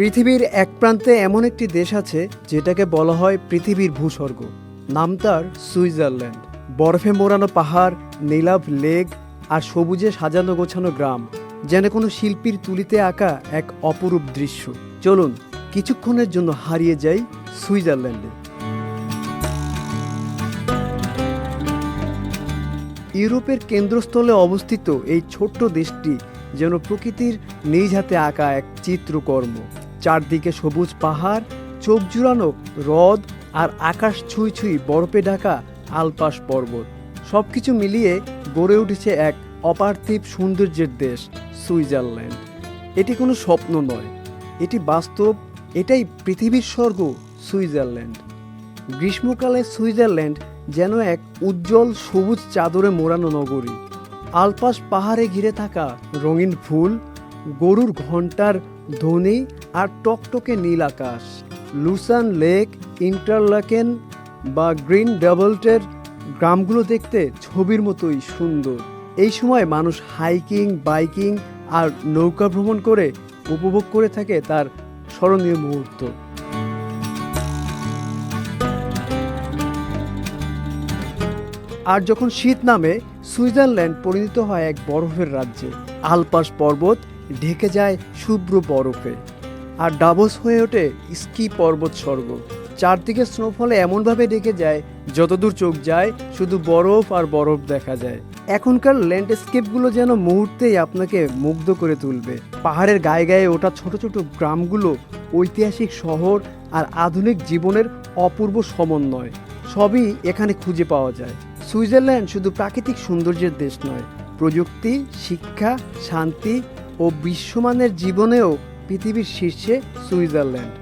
পৃথিবীর এক প্রান্তে এমন একটি দেশ আছে যেটাকে বলা হয় পৃথিবীর ভূস্বর্গ। নাম তার সুইজারল্যান্ড। বরফে মোড়ানো পাহাড়, নীলাভ লেক আর সবুজে সাজানো গোছানো গ্রাম, যেন কোনো শিল্পীর তুলিতে আঁকা এক অপরূপ দৃশ্য। চলুন, কিছুক্ষণের জন্য হারিয়ে যাই সুইজারল্যান্ডে। ইউরোপের কেন্দ্রস্থলে অবস্থিত এই ছোট্ট দেশটি যেন প্রকৃতির নিজ হাতে আঁকা এক চিত্রকর্ম। চারদিকে সবুজ পাহাড়, চোখ জুড়ানো হ্রদ আর আকাশ ছুঁই ছুঁই বরফে ঢাকা আলপাস পর্বত। সবকিছু মিলিয়ে গড়ে উঠেছে এক অপার্থিব সৌন্দর্যের দেশ, সুইজারল্যান্ড। এটি কোনো স্বপ্ন নয়, এটি বাস্তব, এটাই পৃথিবীর স্বর্গ, সুইজারল্যান্ড। গ্রীষ্মকালে সুইজারল্যান্ড যেন এক উজ্জ্বল সবুজ চাদরে মোড়ানো নগরী। আলপাস পাহাড়ে ঘিরে থাকা রঙিন ফুল, গরুর ঘণ্টার ধ্বনি আর টকটকে নীল আকাশ। লুসান লেক, ইন্টারলাকেন বা গ্রিন ডেভেলটের গ্রামগুলো দেখতে ছবির মতোই সুন্দর। এই সময় মানুষ হাইকিং, বাইকিং আর নৌকা ভ্রমণ করে উপভোগ করে থাকে তার স্মরণীয় মুহূর্ত। আর যখন শীত নামে, সুইজারল্যান্ড পরিণত হয় এক বরফের রাজ্যে। আলপাস পর্বত ঢেকে যায় শুভ্র বরফে। আর ডাবস হয়ে ওঠে স্কি পর্বত স্বর্গ। চারদিকে স্নোফলে এমনভাবে ডেকে যায়, যতদূর চোখ যায়, শুধু বরফ আর বরফ দেখা যায়। এখনকার ল্যান্ডস্কেপগুলো যেন মুহূর্তেই আপনাকে মুগ্ধ করে তুলবে। পাহাড়ের গায়ে গায়ে ওঠা ছোট ছোট গ্রামগুলো ঐতিহাসিক শহর আর আধুনিক জীবনের অপূর্ব সমন্বয়। সবই এখানে খুঁজে পাওয়া যায়। সুইজারল্যান্ড শুধু প্রাকৃতিক সৌন্দর্যের দেশ নয়, প্রযুক্তি, শিক্ষা, শান্তি ও বিশ্বমানের জীবনেও পৃথিবীর শীর্ষে সুইজারল্যান্ড।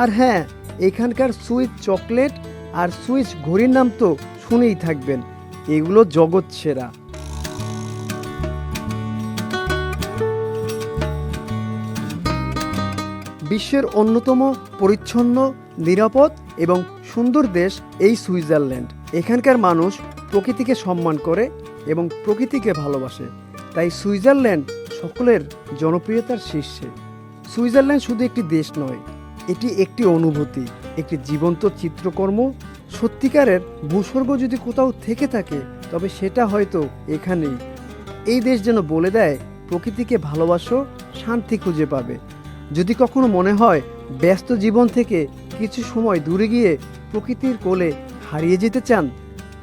আর হ্যাঁ এখানকার সুইস চকলেট আর সুইস ঘড়ির নাম তো শুনেই থাকবেন, এগুলো জগৎ সেরা। বিশ্বের অন্যতম পরিচ্ছন্ন, নিরাপদ এবং সুন্দর দেশ এই সুইজারল্যান্ড। এখানকার মানুষ প্রকৃতিকে সম্মান করে এবং প্রকৃতিকে ভালোবাসে। তাই সুইজারল্যান্ড সকলের জনপ্রিয়তার শীর্ষে। সুইজারল্যান্ড শুধু একটি দেশ নয়, এটি একটি অনুভূতি, একটি জীবন্ত চিত্রকর্ম। সত্যিকারের ভূস্বর্গ যদি কোথাও থেকে থাকে, তবে সেটা হয়তো এখানেই। এই দেশ যেন বলে দেয়, প্রকৃতিকে ভালোবাসো, শান্তি খুঁজে পাবে। যদি কখনো মনে হয়, ব্যস্ত জীবন থেকে কিছু সময় দূরে গিয়ে প্রকৃতির কোলে হারিয়ে যেতে চান,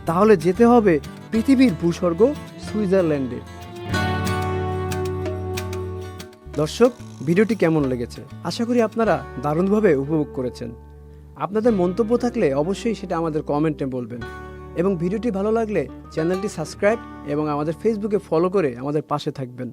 তাহলে যেতে হবে পৃথিবীর ভূস্বর্গ সুইজারল্যান্ডে। দর্শক, ভিডিওটি কেমন লেগেছে? আশা করি আপনারা দারুণভাবে উপভোগ করেছেন। আপনাদের মন্তব্য থাকলে অবশ্যই সেটা আমাদের কমেন্টে বলবেন। এবং ভিডিওটি ভালো লাগলে চ্যানেলটি সাবস্ক্রাইব এবং আমাদের ফেসবুকে ফলো করে আমাদের পাশে থাকবেন।